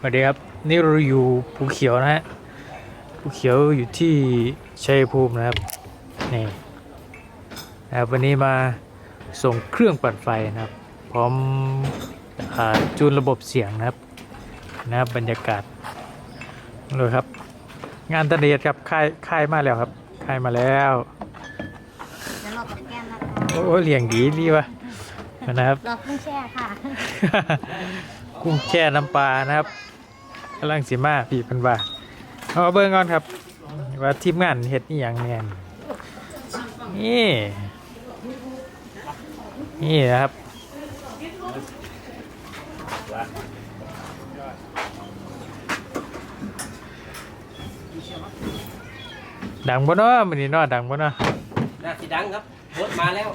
สวัสดีครับนี่เราอยู่ภูเขียวนะฮะภูเขียวอยู่ที่ชัยภูมินะครับนี่นะครับวันนี้มาส่งเครื่องปั่นไฟนะครับ พร้อมอาจูนระบบเสียงนะครับนะครับบรรยากาศเลยครับ งานตะเดียดครับค่ายค่ายมาแล้วครับค่ายมาแล้วเดี๋ยวรอกับแก้มนะคะโอ้เลี้ยงดีดีวะนะครับรอกุ้งแช่ค่ะกุ้งแช่น้ำปลานะครับ กำลังสิมาพี่เพันว่าเอามาเบิ่งก่อนครับ ว่าทีมงานเฮ็ดอีหยังแน่นนี่ นี่นะครับดังบ่เนาะมื้อนี้เนาะดังบ่เนาะน่าสิดังครับรถมาแล้ว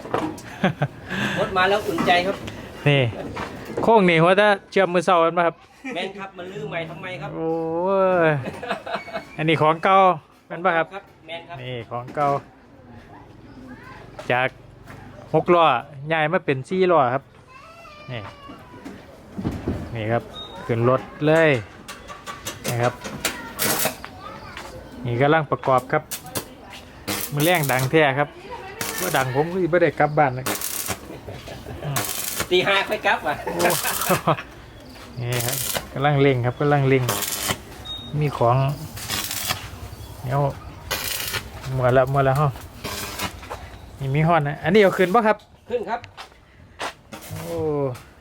รถมาแล้วอุ่นใจครับ นี่ โค้งนี่หัวตาเชื่อมมือเสากันป่ะครับ แม่นครับมันลื้อใหม่ทำไมครับ โอ้ยอันนี้ของเก่าเป็นป่ะครับ แม่นครับนี่ของเก่าจากหกล้อใหญ่มาเป็นสี่ล้อครับ นี่ นี่ครับ ขึ้นรถเลยนะครับ นี่กำลังประกอบครับ มือแรงดังแท้ครับว่าดังผมก็ไม่ได้กลับบ้านเลยตีห้าค่อยกลับอะ โอ้ นี่ครับกำลังเล่งครับกำลังเล่งมีของเดี๋ยวหมดแล้วหมดแล้วฮะนี่มีฮอนนะอันนี้เอาขึ้นป่ะครับ ขึ้นครับ โอ้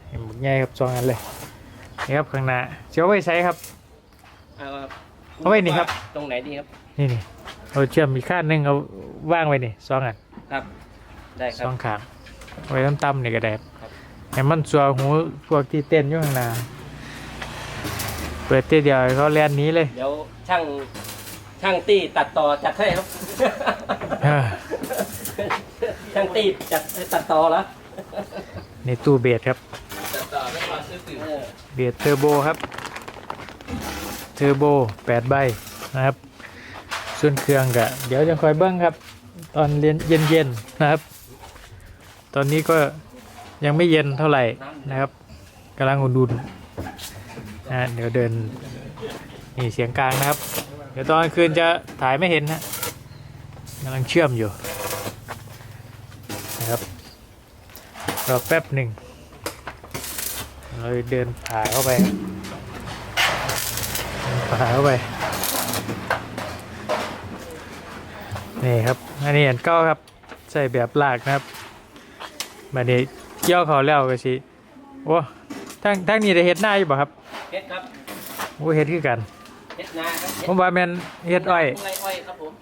เห็นหมดใหญ่ครับสองอันเลยนี่ครับข้างหน้าเชียวไว้ใช้ครับ เอาเอาไว้นี่ครับ ตรงไหนดีครับ นี่นี่เอาเชื่อมอีกข้างหนึงเอาว่างไว้นี่สองอันครับ ได้คสรับองขางไว้ต่ำๆนี่ก็ได้ครับครับให้มันสัวหูพวกที่เต้นอยู่ข้างหน้าเปิดเต้เดียวให้เขาแล่นหนี้เลย เดี๋ยวช่างช่างตีตัดต่อจัดให้ครับ เออ ช่างตีจัดตัดต่อแล้วนี่ตู้เบสครับตัดต่อไม่พอซื้อตื่นเบสเทอร์โบครับ เทอร์โบ8ใบนะครับ ส่วนเครื่องก็เดี๋ยวจะคอยเบิ้งครับ ตอนเรียนเย็นๆนะครับ ตอนนี้ก็ยังไม่เย็นเท่าไหร่นะครับกำลังอุ่นๆ นะเดี๋ยวเดินนี่เสียงกลางนะครับ เดี๋ยวตอนคืนจะถ่ายไม่เห็นนะกำลังเชื่อมอยู่นะครับรอแป๊บหนึ่งเราเดินผ่าเข้าไปผ่าเข้าไปนี่ครับอันนี้อันก้าครับใส่แบบลากนะครับแบบนี้เกี่ยวเขาแล้วก็สิโอ้ ทั้งทั้งนี้ได้เฮ็ดหน้าอยู่บ่ครับเฮ็ดครับโอ้เฮ็ดคือกัน เฮ็ดนาครับผมว่าแม่นเฮ็ดอ้อยไรอ้อยครับผม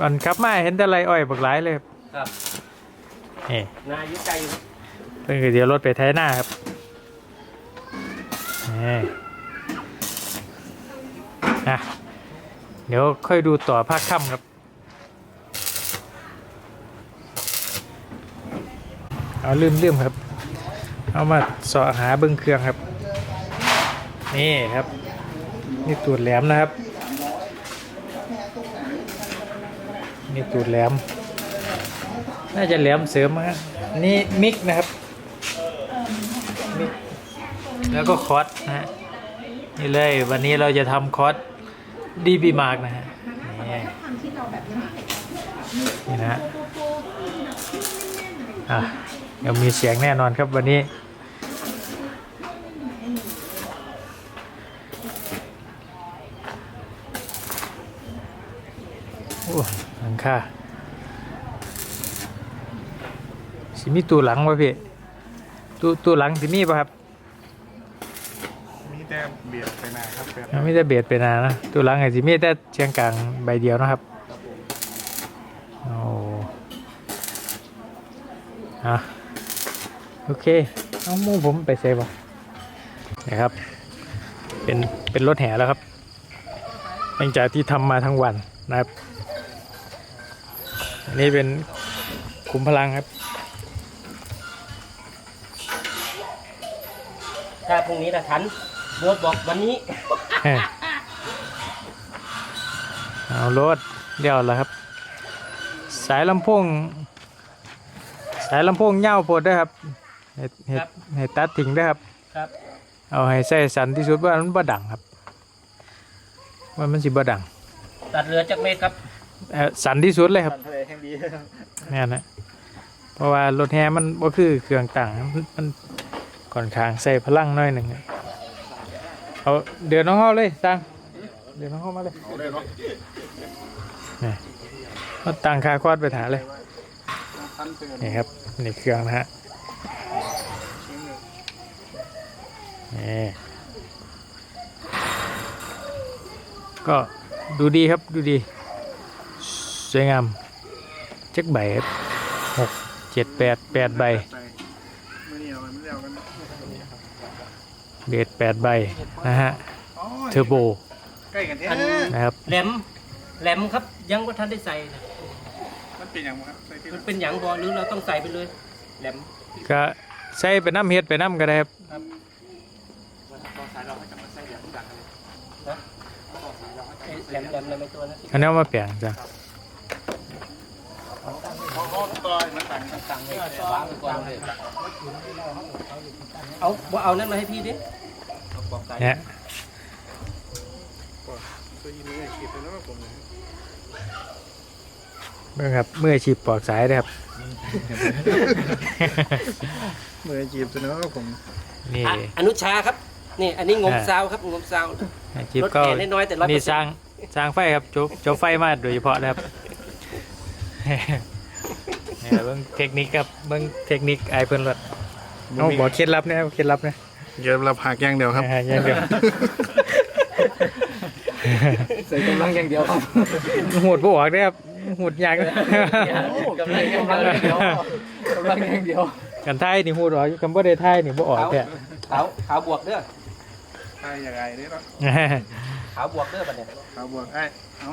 ก่อนขับมาเห็นแต่ไรอ้อยบักหลายเลยครับครับนี่นาอยู่ไกลอยู่เพิ่นก็เดี๋ยวรถไปไถหน้าครับนี่นะเดี๋ยวค่อยดูต่อภาคค่ำครับเอาลืมลืมครับ เอามาสาะหาเบิ้งเครื่องครับ นี่ครับ นี่ตูดแหลมนะครับ นี่ตูดแหลม น่าจะแหลมเสริมมั้งฮะนี่มิกนะครับมิกแล้วก็คอสนะฮะนี่เลยวันนี้เราจะทำคอสดีบีมาร์กนะฮะนี่นะฮะอะเดี๋ยวมีเสียงแน่นอนครับวันนี้ อ้หลังคาสิมีตู้หลังวะพี่ตู้ตู้หลังสิมีป่ะครับมีแต่เบียดไปหนาครับแบบมันมีแต่เบียดไปหนานะตู้หลังไอ้สิมีแต่เชียงกลางใบเดียวนะครับโอ้อะโอเคเอาหมูผมไปเซฟบ่นะครับ เป็นเป็นรถแห่แล้วครับหลังจากที่ทำมาทั้งวันนะครับ อันนี้เป็นขุมพลังครับ ถ้าพรุ่งนี้ถ้าทันรถบอกวันนี้ เอารถเดี๋ยวแล้วครับ สายลำโพงสายลำโพงเง่าโพดด้วยครับให้ให้ครับให้ตัดทิ้งด้วยครับ ครับ เอาให้ใส่สันที่สุดว่ามันบ่ดังครับว่ามันสิบ่ดัง ตัดเรือจากเมตรครับเอ่อสันที่สุดเลยครับ ทะเลแห่งดีแม่นนะเพราะว่ารถแฮมันบ่คือเครื่องต่างมันมันค่อนข้างใส่พลังหน้อยหนึ่งเอาเดือนน้องเฮาเลยสร้างเดือนน้องเฮามาเลยนี่เอาตั้งคาคอดไปถาเลยพันเตือนนี่ครับนี่เครื่องนะฮะนี่ก็ดูดีครับดูดี สวยงาม เช็คใบครับหกเจ็ดแปดแปดใบไปไม่เหนียวมันไม่เหนียวกันเบสแปดใบนะฮะอ๋อเทอร์โบใกล้กันแท้นะครับแหลมแหลมครับยังว่าท่านได้ใส่นะมันเป็นอย่างไรครับใส่ที่มันเป็นหยังบอหรือเราต้องใส่ไปเลยแหลมก็ใส่ไปน้ำเฮ็ดไปน้ำก็ได้ครับไอ้แหลมแหลมแหลมในตัวนั้นอันนี้เอามาแปลงจ้ะ เขาเขา ต่อยมันต่างกันตั้งไว้วางไว้ก่อนเลยเอาบ่เอานั่นมาให้พี่ดิเอาปอกใส่เนี่ยตัวยิงมือขีดเลยนะผมเบิ่งครับมืออาชีพปอกสายนะครับมือจีบตัวนะผมนี่อะอนุชาครับนี่อันนี้งมอ่าซาวครับงมซาวอาชีพรถก็แห่น้อยๆแต่ร้อยนี่เปอร์สเซ็ร้านงต์สร้างไฟครับจบจบไฟมาโดยเฉพาะนะครับ เนี่ยเบิ่งเทคนิคครับเบิ่งเทคนิคไอายเพิ่นรถเอาบอกเคล็ดลับเนี่ยเคล็ดลับเนี่ยเดี๋ยวเราผักอย่างเดียวครับอ่าอย่างเดียวใส่กำลังอย่างเดียวครับหูดบ่ออกเด้อครับหูดยากเลยกำลังอย่างเดียวกำลังอย่างเดียวกันไทยนี่หูดออกอยู่คำว่าได้ไทยนี่บ่ออกแท้ขาวขาวบวกเด้อใช่อย่างไรนี่เนาะขาวบวกเด้อบัดเนี่ยขาวบวกไอ้เอา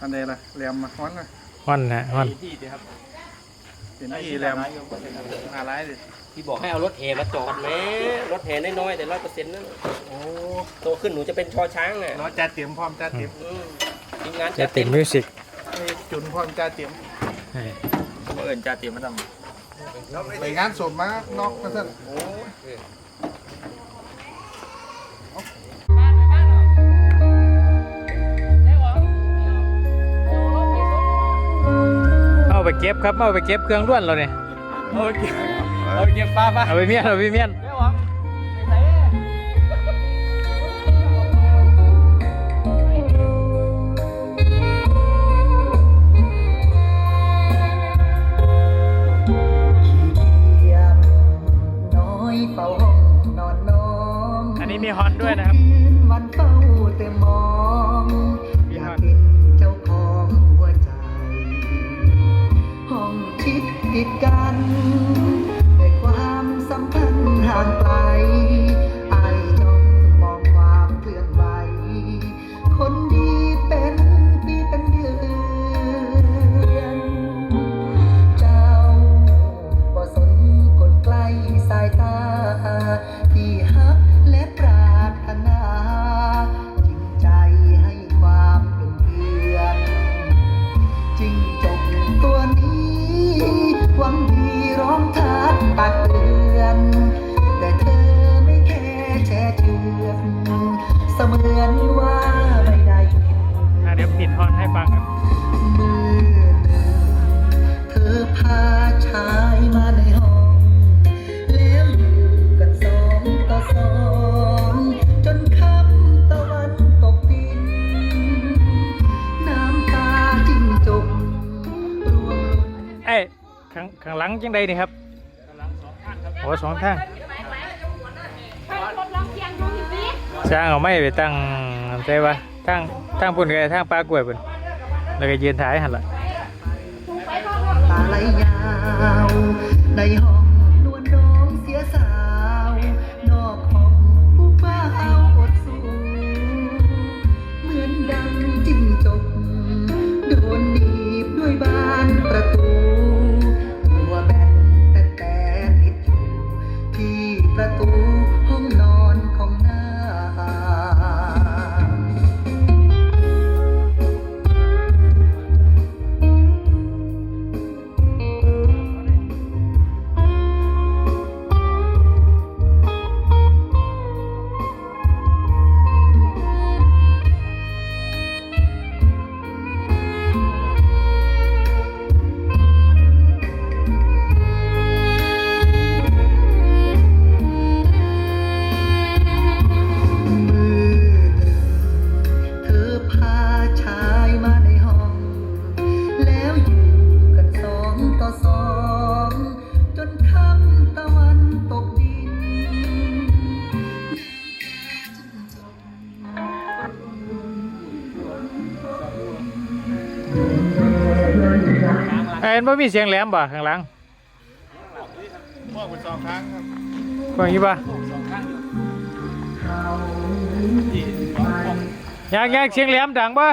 อันใดล่ะแหลมมาฮ้อนนะ ฮ้อนนะฮ้อนที่ดีครับเป็นที่แหลมหาร้ายดิที่บอกให้เอารถแห่มาจอดแหมรถแห่น้อยๆแต่ร้อยเปอร์เซ็นต์นั่นโอ้โตขึ้นหนูจะเป็นชอช้างอะเนาะจัดเตรียมพร้อมจัดเตรียมอืมทีมงานจะติดมิวสิกไอ้จุนพร้อมจัดเตรียมเอิญจะเตรียมมาทไปงานศพมานอกมาสั่นโอ้ ไปเก็บครับเอาไปเก็บเครื่องล้วนเราเนี่ยโอเคโอเคป้าป้าเอาไปเมียนเอาไปเมียน กัน แต่ความสัมพันธ์ห่างไกล จังใดนี่ครับโอ้สองทางสร้างเอาไม้ไปตั้งใช่ปะตั้งตั้งปุ่นกับทางปลากล้วยปุ่นแล้วก็ยืนถ่ายหันละตาไหลยาวในห้อง มันบ่มีเสียงแหลมบ่ข้างหลังพวกเป็นสองครั้งครับกว้างอยู่ป่ะสองข้างอยู่อยากยากเสียงแหลมดังป่ะ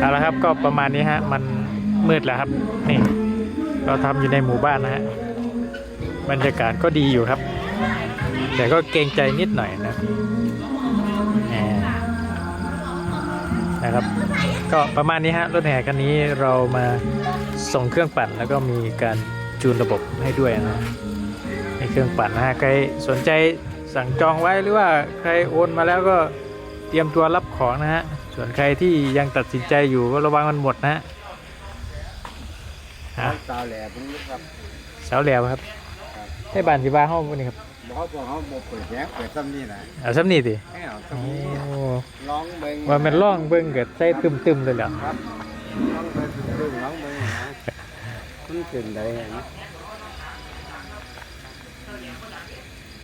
เอาละครับก็ประมาณนี้ฮะ มันมืดแล้วครับ นี่ เราทำอยู่ในหมู่บ้านนะฮะ บรรยากาศก็ดีอยู่ครับ แต่ก็เกรงใจนิดหน่อยนะแหมนะครับ ก็ประมาณนี้ฮะรถแห่คันนี้เรามาส่งเครื่องปั่นแล้วก็มีการจูนระบบให้ด้วยนะในเครื่องปั่นนะฮะใครสนใจสั่งจองไว้หรือว่าใครโอนมาแล้วก็เตรียมตัวรับของนะฮะส่วนใครที่ยังตัดสินใจอยู่ก็ระวังมันหมดนะฮะฮะสาวแหล่พวกนี้ครับเสาแหลวครับให้บานที่บ้านห้องวันนี้ครับ บอกเขาบอกเขาบอกเปิดแย้งเปิดซ้ำนี่นะเอาซ้ำนี่สิให้เอาโอ้ซ้ำนี่ร้องเบิ่งว่ามันร่องเบิ่งเกิดใส่ตึมๆเลยเหรอครับร้องเบิ่งดูร้องเบิ่งนะมันเป็นได้นะ